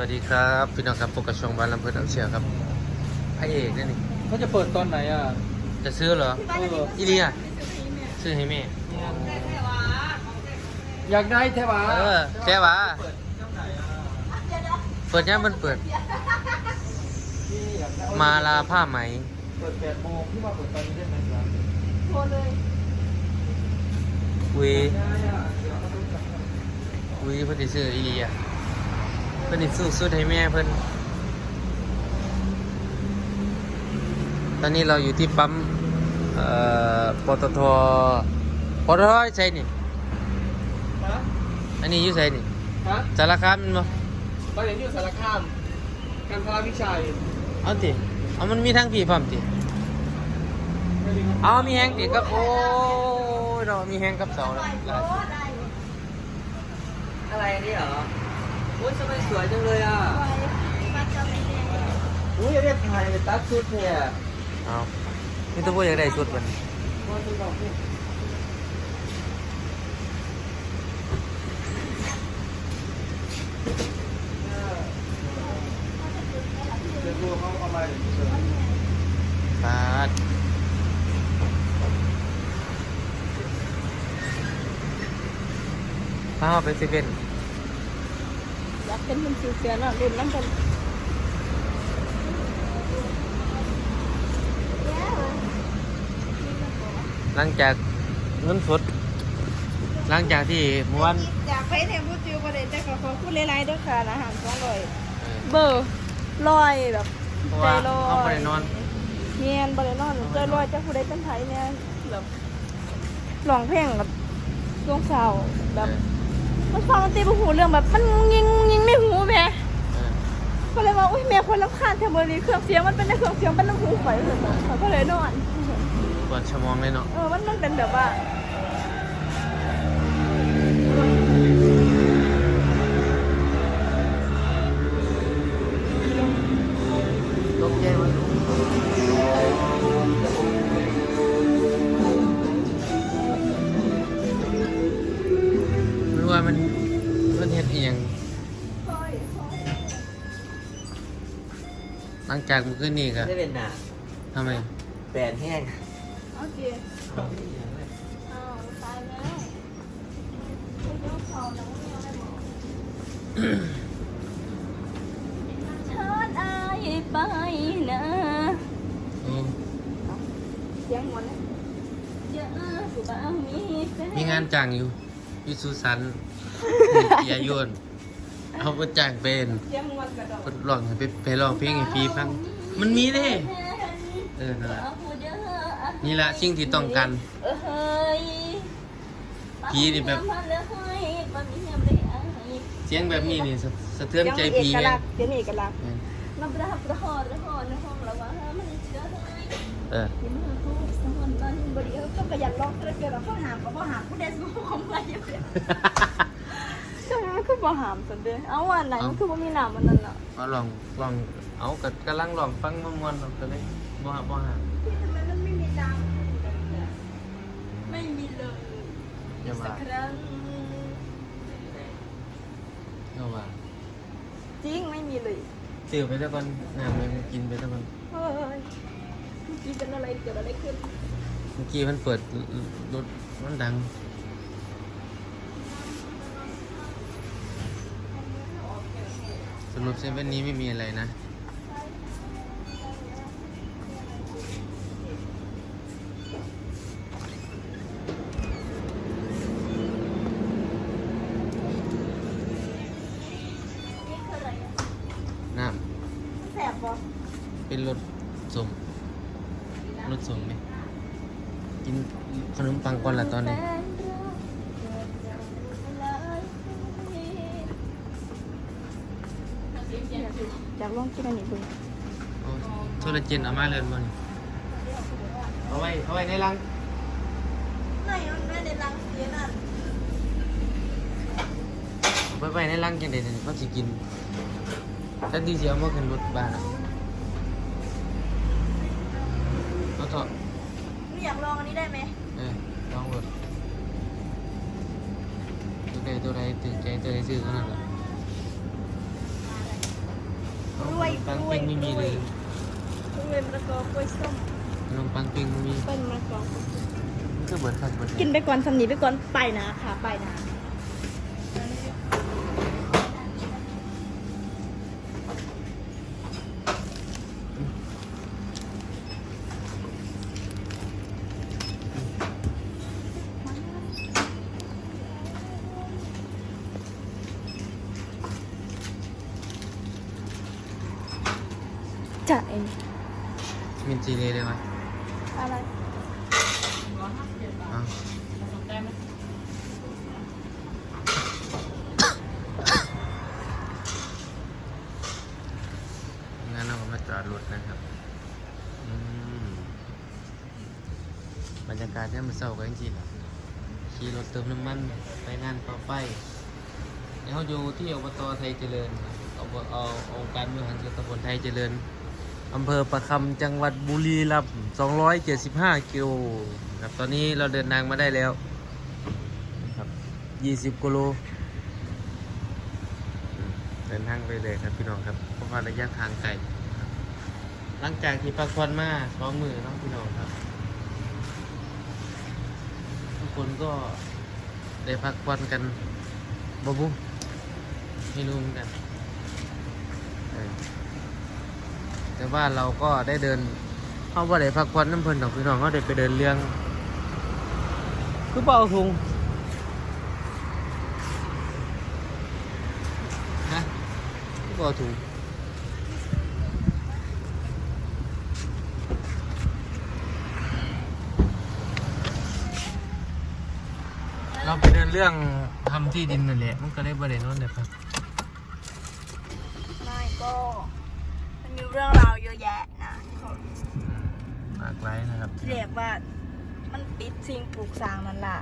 วัสดีครับพี่น้องครับปกกระชองบ้านลำเพิดอังเชียครับพระเอกนี่นี่เขาจะเปิดตอนไหนอะจะซื้อเหรอเอออีเลียซื้อให้แม่อยากได้แท้หวะเออแกวะเปิดย่ามมันเปิดพี่อยากได้มาลาผ้าไหมเปิดแปดโมงพี่มาเปิดตอนนี้ได้ไหมครับโทรเลยวีได้อะเดี๋ยวเราดูกันวีเพิ่นสิซื้ออีเลีย เพิ่นสิซื้อสุดให้แม่เพิ่นตอนนี้เราอยู่ที่ปั๊มเอ่อปตทปตทใช่นี่ฮะอันนี้อยู่ใช่นี่ฮะสารคามแมันบ่ตอนนี้อยู่สารคามกันพลาวิชัยเอาติเอามันมีทั้งผีพร้อมติไม่ได้ครับเอามีแฮงติกับโอ้ยเรามีแฮงกับเสาแล้วโทรได้อะไรอันนี้เหรอ โอ้ยทำไมสวยจังเลยอะไว้มาจะไม่ได้อุ้ยอยากได้ถ่ายไปตัดชุดเนี่ยเอานี่ตัวบ่อยากได้ชุดมันว่าจะบอกพี่เดี๋ยวดูเขาเอามาเดี๋ยวเชิญปาดพาเอาไปเซเว่นอยาก เป็นคนสูเสียน่ะรุ่นน้ำเป็นหลังจากเงินสด หลังจากที่เมื่อวานอยากไปเนี่ยพูดจิวประเด็นแต่ขอขอพูดหลายๆด้วยค่ะอาหารสองร้อยเออเบอร์ลอยแบบเพราะใจว่าลอยเขาบ่ได้นอนเงียนบริโนอนใจลอยจะผู้ใดเป็นไทยเนี่ยแบบร้องเพลงแบบช่วงเช้าแบบ มันฟังดนตรีบ่หูเรื่องแบบมันยิงยิงไม่หูแม่เออก็เลยว่าอุ้ยแม่คนรำคาญเทมโบรีเครื่องเสียงมันเป็นในเครื่องเสียงเป็นน้ำหูข่อยเลยเขาก็เลยนอนปวดสมองเลยเนาะเออมันมันเป็นแบบว่า หลังจากเมื่อคืนนี้ก็ได้เป็นหนาทำไมแปดแห้งโอเคอ้าวตายแล้วไม่ยกเขาแล้วไม่เอาได้บอกเชิญอายไปนะโอ้เสียงหมดเลยเยอะสุบ้ามีแฟน มีงานจ้างอยู่อยู่สุสันต์เกียร์ยน เอาไปจ้างเป็นเสียงหมดกระดอกเพิ่นร้องให้ไปไปร้องเพลงให้พี่ฟัง มันมีเด้เออนั่นแหละนี่ละสิ่งที่ต้องการเออเฮ้ยผีนี่แบบเสียงแบบนี้นี่สะเทือนใจพี่เสียงเอกลังเสียงเอกลักษณ์นับรับระหอดระหอดในห้องระว่ามันเชื่อได้เออที่มือคู่สมนมันบริเออก็ประหยัดลอกเกิดเราหามก็บ่หามผู้ใดสู้ของอะไรอยู่เนี่ยจังมันคือบ่หามสันเด้เอาวันไหนมันคือบ่มีน้ำมันนั่นน่ะก็ลองลองเอาก็กำลังลองฟังม่วนๆเอาก็เลยบ่หาบ่หาทำไมมันไม่มีน้ำไม่มีเลยอย่าสัว่ากครั้งอย่าว่าจริงไม่มีเลยซื้อไปแล้วก่อนน้ำมันกินไปแล้วก่อนเฮ้ยเมื่อกี้เป็นอะไรเกิดอะไรขึ้นเมื่อกี้มันเปิดรถมันดัง รุปเซเว่นนี้ไม่มีอะไรนะ นี่คืออะไรอะน้แสบปะำเป็นรถสมรถสมไหมกินขนมปังก่อนละตอนนี้อยากลองกินอันนี้ดูเอาโทรเจนเอามาเลยมันเอาไว้เอาไว้ในรังไหนมันไม่ได้รังเสียน่ะเอาไปไว้ในรังจังได๋เนี่ยเขาสิกินแล้วดีสิเอามาขึ้นรถบ้านอะเอาเถอะหนูอยากลองอันนี้ได้ไหมเออลองรถตัวใดตัวใดตื่นใจตัวใดซื้อเท่านั้นแหละ ปังปิ้งไม่มีเลยกล้วยมะละกอกล้วยส้มขนมปังปิ้งไม่มีเป็นมะละกอก็เบิดครับเบิดกินไปก่อนสำนีไปก่อนไปนะค่ะไปนะจะเอง มินจีเลยได้ไหมอะไรอ้าวงั้นเราก็มาจอดรถนะครับอืมบรรยากาศเนี่ยมันเศร้ากันจริงๆขี่รถเติมน้ำมันไปงานต่อไปเดี๋ยวเขาอยู่ที่อบตไทยเจริญครับเอาเอาเอาองค์การบริหารส่วนตำบลไทยเจริญ อำเภอประคำจังหวัดบุรีรัมย์275 กิโลครับตอนนี้เราเดินทางมาได้แล้วครับ20กิโลเดินทางไปเลยครับพี่น้องครับเพราะว่าระยะทางไกลหลังจากที่พักผ่อนมาสองมือเนาะพี่น้องครับ ทุกคนก็ได้พักผ่อนกันบ่บุไม่รู้เหมือนกันเออ แต่ว่าเราก็ได้เดินเขาบ่ได้พักผ่อนน้ำเพลินดอกพี่น้องเขาได้ไปเดินเรื่อง คือเป่าถุงฮะคือเป่าถุงเราไปเดินเรื่องทำที่ดินนั่นแหละมันก็ได้บ่ได้นอนเลยครับไม่ก็ มันมีเรื่องราวเยอะแยะนะที่เขาหลากหลายนะครับเรียกว่ามันปิดสิ่งปลูกสร้างนั่นล่ะ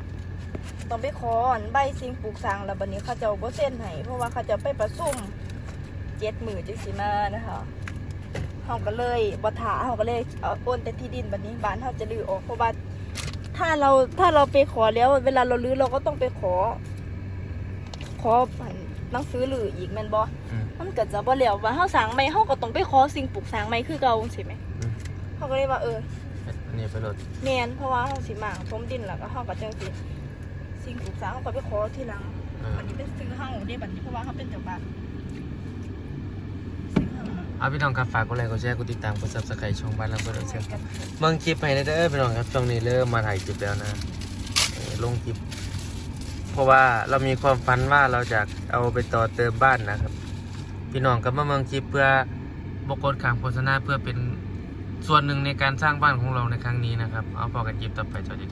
ต้องไปขออันใบสิ่งปลูกสร้างแล้วบัดนี้เขาเจะบ่เส้นให้เพราะว่าเขาจะไปประชุมเจ็ดมือจังสิมานะคะเฮาก็เลยบ่ถาเฮาก็เลยเอาโอนแต่ที่ดินบัดนี้บ้านเฮาจะรื้อออกเพราะว่าถ้าเราถ้าเราไปขอแล้วเวลาเรารื้อเราก็ต้องไปขอ ขอหนังสือหรืออีกแม่นบ่อื มมันก็จะบ่แล้วว่าเฮาสร้างใหม่เฮาก็ต้องไปขอสิ่งปลูกสร้างใหม่คือเก่าจังซี่แหมอืม เขาก็เลยว่าเออ อันนี้ไปรถแม่นเพราะว่าเฮาสิหมางถมดินแล้วก็เฮาก็จังสิสิ่งปลูกสร้างเฮาก็ไปขอทีหลังเออบัดนี้เป็นซื้อเฮาเด้บัดนี้เพราะว่าเฮาเป็นเจ้าบ้านซื้อเฮาเอาพี่น้องครับฝากกดไลค์กดแชร์กดติดตามกดซับสไครต์ช่องบ้านเราเพื่อนเชื่อครับเบิ่งคลิปให้ได้เด้อพี่น้องครับช่วงนี้เริ่มมาถ่ายคลิปแล้วนะเออลงคลิป เพราะว่าเรามีความฝันว่าเราจะเอาไปต่อเติมบ้านนะครับ พี่น้องก็มาเมืองคลิปเพื่อบกดขางโฆษณาเพื่อเป็นส่วนหนึ่งในการสร้างบ้านของเราในครั้งนี้นะครับ เอาพอกันคลิปต่อไปสวัสดีครับ